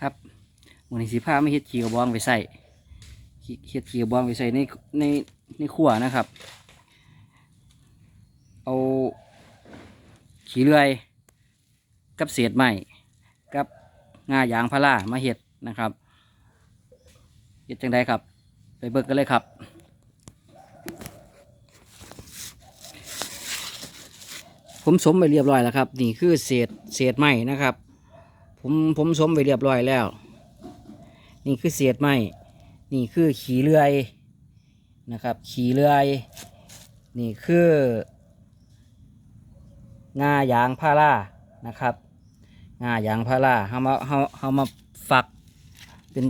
ครับหมันสิผ้าไม่เฮ็ดขี้กระบองไปใส่เฮ็ดขี้กระบองไปใส่ในในในขั้วนะครับ เอาขี้เลื่อยกับเศษไม้กับงายางพารามาเฮ็ดนะครับเฮ็ดจังไดครับ ไปเบิกกันเลยครับผมสมไปเรียบร้อยแล้วครับ นี่คือเศษเศษไม้นะครับ ผมผมสมไปเรียบร้อยแล้ว นี่คือเศษไม้นี่คือขี้เลื่อยนะครับ ขี้เลื่อย นี่คืองายางพารานะครับงายางพาราเฮามาเฮาเฮามาฝักเป็น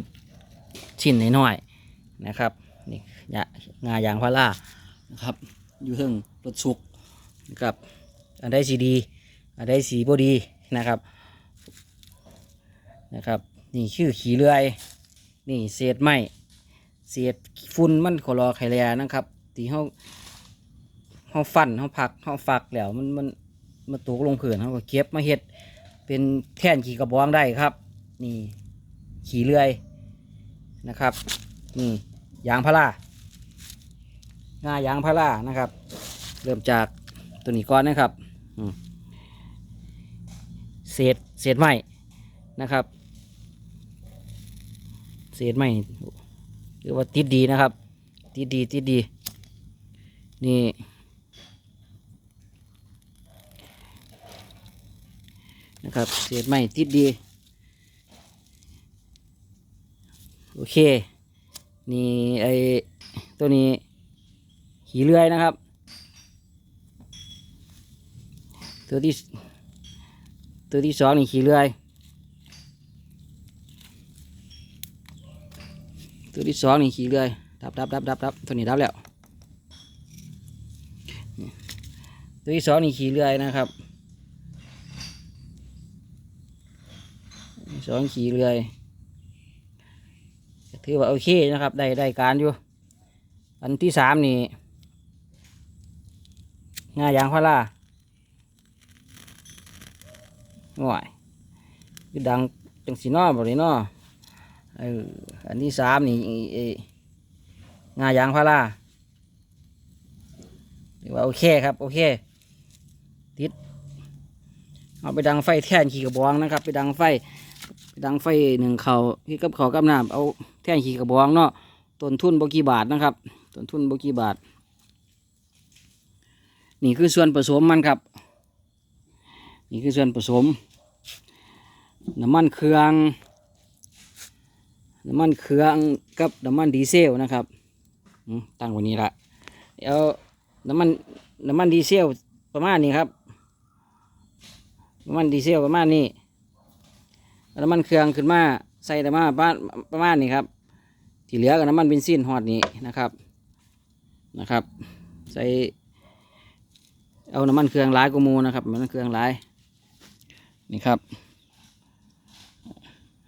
ชิ้นน้อยๆนะครับนี่งางายางพารานะครับ อยู่เทิงรถสุกนะครับอันใดสีดี อันใดสีบ่ดีนะครับ นะครับ นี่คือขี้เลื่อย นี่เศษไม้เศษฝุ่นมันขอรอไข่แลนะครับที่เฮาเฮาฟันเฮาผักเฮาฝักแล้วมันมันมาตกลงผืนเฮาก็เก็บมาเฮ็ดเป็นแท่นขี้กระบองได้ครับ นี่ขี้เลื่อยนะครับนี่ยางพาราง่ายางพารานะครับ เริ่มจากตัวนี้ก่อนนะครับเศษเศษไม้ นะครับ เศษไม้หรือว่าติดดีนะครับ ติดดีติดดี นี่นะครับ เศษไม้ติดดี โอเค นี่ไอตัวนี้ขี่เลื่อยนะครับ ตัวที่ตัวที่สองนี่ขี่เลื่อย ตัวที่สองนี่ขี่เลื่อยดับดับดับดับดับตัวนี้ดับแล้วตัวที่สองนี่ขี่เลื่อยนะครับสองขี่เลื่อยถือว่าโอเคนะครับ ได้ได้การอยู่ อันที่สามนี่งายางพาราง่อยดังจังสีนอบ่เลยนอ เอออันที่สามนี่งายางพาราถือว่าโอเคครับโอเคติดเอาไปดังไฟแท่นขี่กระบองนะครับ ไปดังไฟไปดังไฟหนึ่งเขาที่กับเขากับน้ำเอาแท่นขี่กระบองเนาะต้นทุนบกี่บาทนะครับต้นทุนบกี่บาท นี่คือส่วนผสมมันครับ นี่คือส่วนผสมน้ำมันเครื่อง น้ำมันเครื่องกับน้ำมันดีเซลนะครับตั้งไวันนี้ละเอาน้ำมันน้ำมันดีเซลประมาณนี้ครับน้ำมันดีเซลประมาณนี้น้ำมันเครื่องขึ้นมาใส่แต่มาประมาณประมาณนี้ครับ ที่เหลือกับน้ำมันเบนซินฮอดนี้นะครับนะครับ ใส่เอาน้ำมันเครื่องหลายกว่าหมูนะครับน้ำมันเครื่องหลายนี่ครับ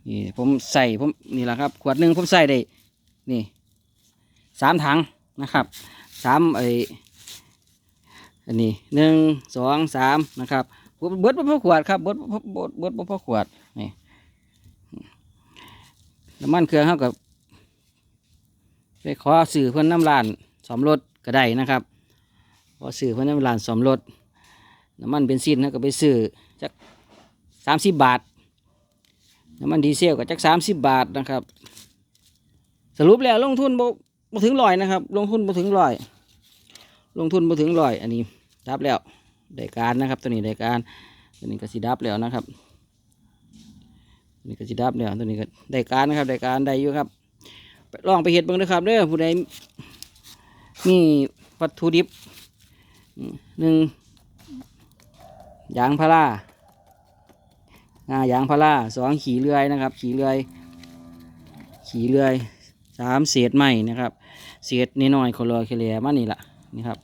นี่ผมใส่ผมนี่แหละครับขวดหนึ่งผมใส่ได้นี่สามถังนะครับสามไออันนี้หนึ่งสองสามนะครับเบิดบ่พอขวดครับเบิดบ่เบิดเบิดบ่พอขวดนี่น้ำมันเครื่องเขากับไปขอสื่อเพื่อนน้ำรานสอมรถก็ได้นะครับขอสื่อเพื่อนน้ำรานสอมรถน้ำมันเบนซินเขาก็ไปซื้อจักสามสิบบาท น้ำมันดีเซลก็จักสามสิบบาทนะครับ สรุปแล้วลงทุนบ่บ่ถึงร้อยนะครับ ลงทุนบ่ถึงร้อย ลงทุนบ่ถึงร้อย อันนี้ดับแล้วได้การนะครับ ตัวนี้ได้การ ตัวนี้ก็สิดับแล้วนะครับตัวนี้ก็สิดับแล้วตัวนี้ก็ได้การนะครับได้การได้อยู่ครับลองไปเห็ดบิ่งนะครับเด้อผู้ใดมีวัตถุดิบหนึ่งยางพารา งายางพาราสองขี่เลื่อยนะครับ ขี่เลื่อย ขี่เลื่อยสามเศษไม้นะครับเศษน้อยๆขอรอเคลียมานี่ละนี่ครับ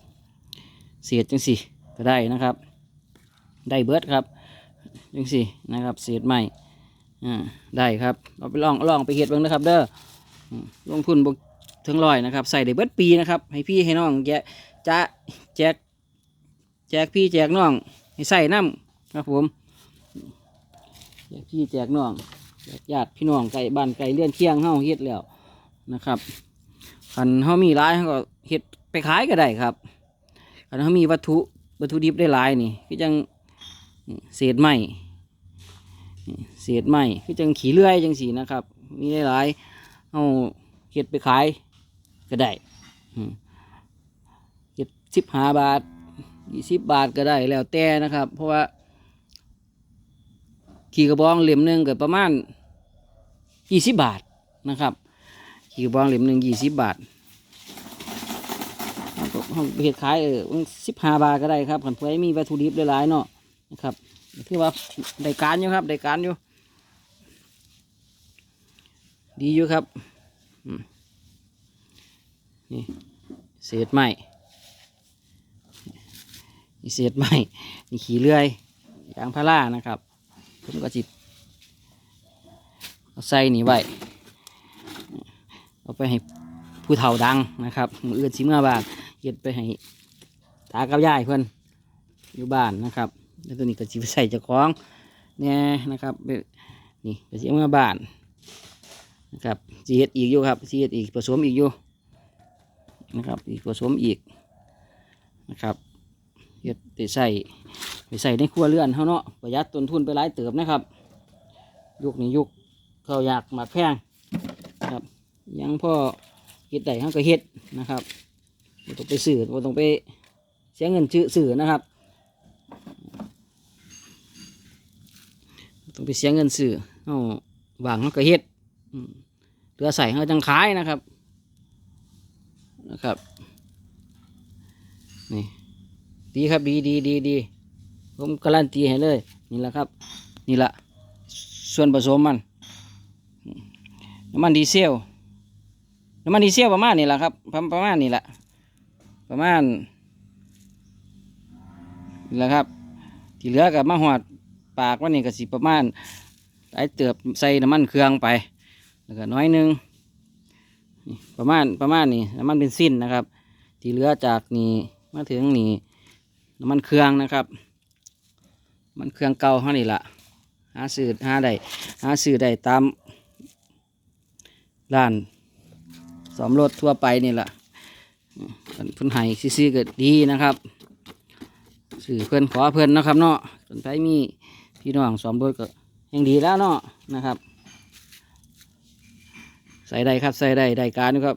เศษจังสี่ก็ได้นะครับ ได้เบิร์ดครับจังสี่นะครับเศษไม้อ่าได้ครับเอาไปลองลองไปเห็ดบ้างนะครับ เด้อลงทุนบกถึงร้อยนะครับใส่ได้เบิร์ดปีนะครับ ให้พี่ให้น้องแจกจะแจกแจกพี่แจกน้องให้ใส่น้ำครับผม แจกพี่แจกน้องญาติพี่น้องไก่บ้านไก่เลื่อนเคียงเฮาเฮ็ดแล้วนะครับคันเฮามีหลายเฮาก็เฮ็ดไปขายก็ได้ครับคันเฮามีวัตถุวัตถุดิบได้หลายนี่คือจังเศษไม้เศษไม้คือจังขี้เลื่อยจังสีนะครับ มีได้หลายเฮาเฮ็ดไปขายก็ได้เฮ็ดสิบห้าบาทยี่สิบบาทก็ได้แล้วแต่นะครับ เพราะว่า ขี่กระบองเหลี่ยมหนึ่งเก็ประมาณยี่สิบบาทนะครับ ขี่กระบองเหลี่ยมหนึ่งยี่สิบบาทเห็ดขายเออสิบห้าบาทก็ได้ครับขันเพื่อให้มีวัตถุดิบหลายๆเนาะนะครับถือว่าได้การอยู่ครับได้การอยู่ ดีอยู่ครับนี่เศษไม้นี่เศษไม้นี่ขี่เลื่อยยางพารานะครับ ผมก็จิเอาใส่นี่ไว้เอาไปให้ผู้เฒ่าดังนะครับมืออื่นสิเมื่อบานเย็ดไปให้ตากับยายเพื่อนอยู่บ้านนะครับแล้วตัวนี้ก็จิใส่เจ้าของเนี่ยนะครับนี่ก็สิเมื่อบานนะครับสีเฮ็ดอีกอยู่ครับสีเฮ็ดอีกผสมอีกอยู่นะครับอีกผสมอีกนะครับเฮ็ดไปใส่ ไปใส่ในครัวเรือนเขาเนาะประหยัดต้นทุนไปหลายเติบนะครับ ยุคนี้ยุคเขาอยากหมักแพงนะครับ ยังพ่อเฮ็ดได้เขาก็เฮ็ดนะครับบ่ต้องไปสื่อบ่ต้องไปเสียเงินซื้อสื่อนะครับต้องไปเสียเงินสื่อเขาวางเขาก็เฮ็ดเหลือใส่เขาจังขายนะครับนะครับนี่ดีครับดีดีดีดี ผมการันตีให้เลย นี่แหละครับ นี่แหละส่วนผสมมัน น้ำมันดีเซล น้ำมันดีเซลประมาณนี่แหละครับประประมาณนี่แหละ ประมาณนี่แหละครับ ที่เหลือกับมาหอดปากว่านี่ก็สิประมาณไอเติบใส่น้ำมันเครื่องไป แล้วก็น้อยหนึงประมาณประมาณนี่น้ำมันเป็นสิ้นนะครับ ที่เหลือจากนี่มาถึงนี่น้ำมันเครื่องนะครับ มันเครื่องเก่าเท่านี่ละหาซื้อหาได้หาซื้อได้ตามร้านสอมรถทั่วไปนี่แหละเพิ่นให้ซื้อๆก็ดีนะครับซื้อเพื่อนขอเพื่อนนะครับเนาะสนใจมีพี่น้องสอมรถก็ยังดีแล้วเนาะนะครับ ใส่ได้ครับใส่ได้ได้การอยู่ครับ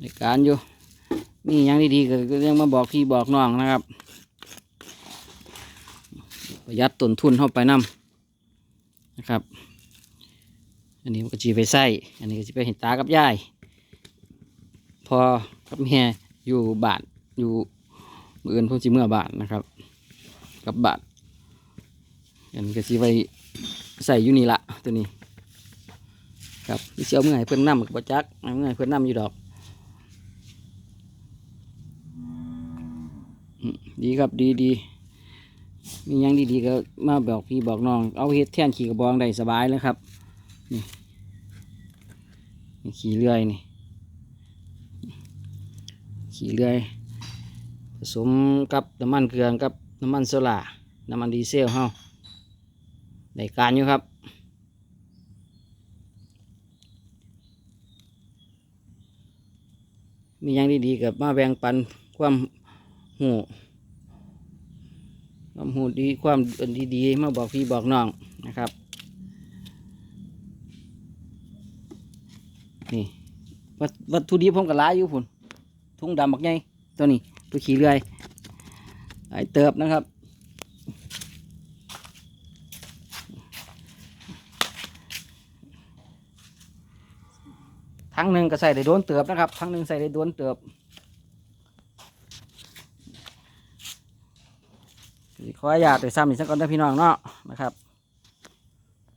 ได้การอยู่มีหยังดีๆก็ยังมาบอกพี่บอกน้องนะครับ ประหยัดต้นทุนเข้าไปนำนะครับ อันนี้ก็จีไปใส่อันนี้ก็จะไปเห็นตากับยาย พอกับแม่อยู่บานอยู่มืออื่นพิ่งจีเมื่อบานนะครับ กับบานอันนี้ก็จีไปใส่อยู่นี่ละตัวนี้ ครับที่เชียวเมื่อไหร่เพื่อนนำกับจักเอาเมื่อไหร่เพื่อนนำอยู่ดอกดีครับดีดี มียังดีๆก็มาบอกพี่บอกน้อง เอาเฮ็ดแท่นขี่กระบองได้สบายเลยครับ นี่ขี่เลื่อยนี่ ขี่เลื่อย ผสมกับน้ำมันเกลือกับน้ำมันโซล่าน้ำมันดีเซลเฮาได้การอยู่ครับมีหยังดีๆกับมาแบ่งปันความหู ความหูดีความอันดีๆมาบอกพี่บอกน้องนะครับ นี่วัตถุดิบผมก็หลายอยู่พุ่นทุ่งดำบักใหญ่ตัวนี้ตัวขี่เลื่อยหลายเติบนะครับทั้งหนึ่งก็ใส่ได้โดนเติบนะครับทั้งหนึ่งใส่ได้โดนเติบ ขออนุญาตไปซ้ำอีกสักก่อนนะพี่น้องเนาะนะครับ